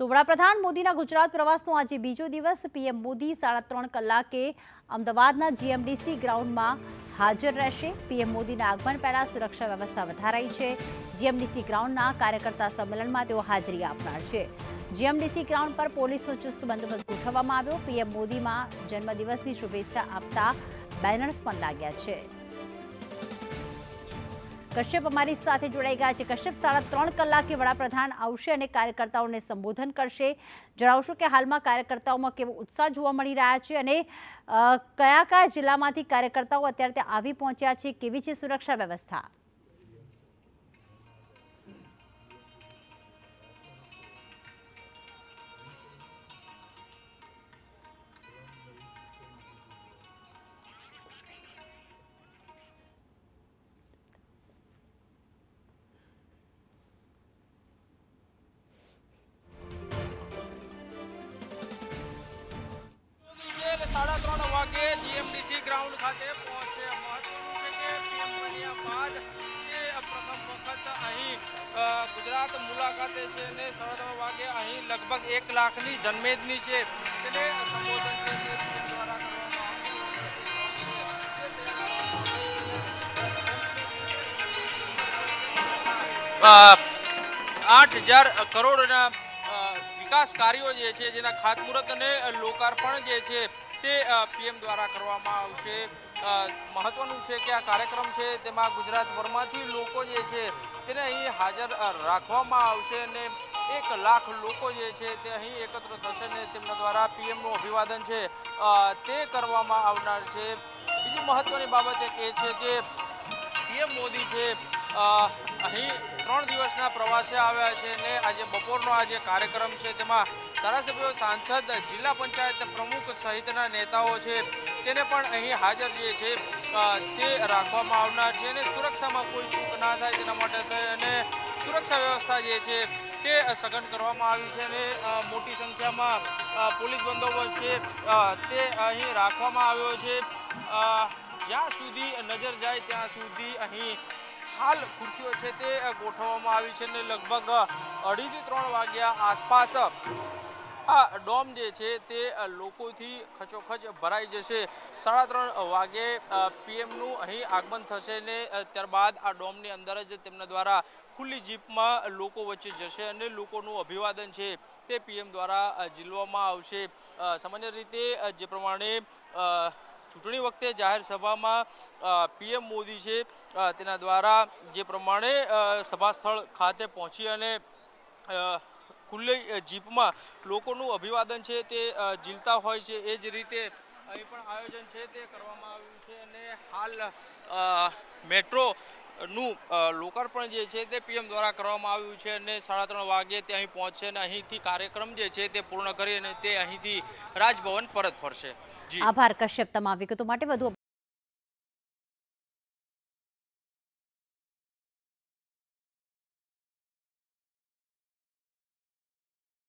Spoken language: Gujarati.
તો વડાપ્રધાન મોદીના ગુજરાત પ્રવાસનો આજે બીજો દિવસ. પીએમ મોદી સાડા ત્રણ કલાકે અમદાવાદના જીએમડીસી ગ્રાઉન્ડમાં હાજર રહેશે. પીએમ મોદીના આગમન પહેલા સુરક્ષા વ્યવસ્થા વધારાઈ છે. જીએમડીસી ગ્રાઉન્ડના કાર્યકર્તા સંમેલનમાં તેઓ હાજરી આપનાર છે. જીએમડીસી ગ્રાઉન્ડ પર પોલીસનો ચુસ્ત બંદોબસ્ત ગોઠવવામાં આવ્યો. પીએમ મોદીમાં જન્મદિવસની શુભેચ્છા આપતા બેનર્સ પણ લાગ્યા છે. કશ્યપ અમારી સાથે જોડાઈ ગયા છે. કશ્યપ સાડા ત્રણ કલાકે વડાપ્રધાન આવશે અને કાર્યકર્તાઓને સંબોધન કરશે. જણાવશો કે હાલમાં કાર્યકર્તાઓમાં કેવો ઉત્સાહ જોવા મળી રહ્યા છે અને કયા કયા જિલ્લામાંથી કાર્યકર્તાઓ અત્યારે ત્યાં આવી પહોંચ્યા છે? કેવી છે સુરક્ષા વ્યવસ્થા? સાડા ત્રણ વાગે જીએમડીસી ગ્રાઉન્ડ ખાતે પહોંચે. મહત્વનું છે કે પીએમ બાદ પ્રથમ વખત અહીં ગુજરાત મુલાકાતે છે અને સાડા ત્રણ વાગે અહીં લગભગ એક લાખની જન્મેદની છે. તેને સંબોધન આઠ હજાર કરોડના વિકાસ કાર્યો જે છે, જેના ખાતમુહૂર્ત અને લોકાર્પણ જે છે, તે પીએમ દ્વારા કરવામાં આવશે. મહત્વનું છે કે આ કાર્યક્રમ છે, તેમાં ગુજરાતભરમાંથી લોકો જે છે, તેને અહીં હાજર રાખવામાં આવશે અને એક લાખ લોકો જે છે, તે અહીં એકત્ર થશે ને તેમના દ્વારા પીએમનું અભિવાદન છે તે કરવામાં આવનાર છે. બીજી મહત્વની બાબત એક એ છે કે પીએમ મોદી છે અહીં ત્રણ દિવસના પ્રવાસે આવ્યા છે અને આજે બપોરનો આ જે કાર્યક્રમ છે, તેમાં ધારાસભ્યો, સાંસદ, જિલ્લા પંચાયત પ્રમુખ સહિતના નેતાઓ છે, તેને પણ અહીં હાજર જે છે તે રાખવામાં આવનાર છે અને સુરક્ષામાં કોઈ ચૂક ના થાય તેના માટે થઈ અને સુરક્ષા વ્યવસ્થા જે છે, તે સઘન કરવામાં આવી છે અને મોટી સંખ્યામાં પોલીસ બંદોબસ્ત છે તે અહીં રાખવામાં આવ્યો છે. જ્યાં સુધી નજર જાય ત્યાં સુધી અહીં હાલ ખુરશીઓ છે તે ગોઠવવામાં આવી છે અને લગભગ અઢીથી ત્રણ વાગ્યા આસપાસ આ ડોમ જે છે તે લોકોથી ખચોખચ ભરાઈ જશે. સાડા ત્રણ વાગે પીએમનું અહીં આગમન થશે ને ત્યારબાદ આ ડોમની અંદર જ તેમના દ્વારા ખુલ્લી જીપમાં લોકો વચ્ચે જશે અને લોકોનું અભિવાદન છે તે પીએમ દ્વારા ઝીલવામાં આવશે. સામાન્ય રીતે જે પ્રમાણે ચૂંટણી વખતે જાહેર સભામાં પીએમ મોદી છે તેના દ્વારા જે પ્રમાણે સભા સ્થળ ખાતે પહોંચી અને ખુલ્લી જીપમાં લોકોનું અભિવાદન છે તે ઝીલતા હોય છે એ જ રીતે અહીં પણ આયોજન છે, તે કરવામાં આવ્યું છે અને હાલ મેટ્રો નું લોકાર્પણ જે છે તે પીએમ દ્વારા કરવામાં આવ્યું છે અને સાડા ત્રણ વાગે તે અહીં પહોંચશે અને અહીંથી કાર્યક્રમ જે છે તે પૂર્ણ કરી અને તે અહીંથી રાજભવન પરત ફરશે. આભાર, કશ્યપ, તમામ વિગતો માટે વધુ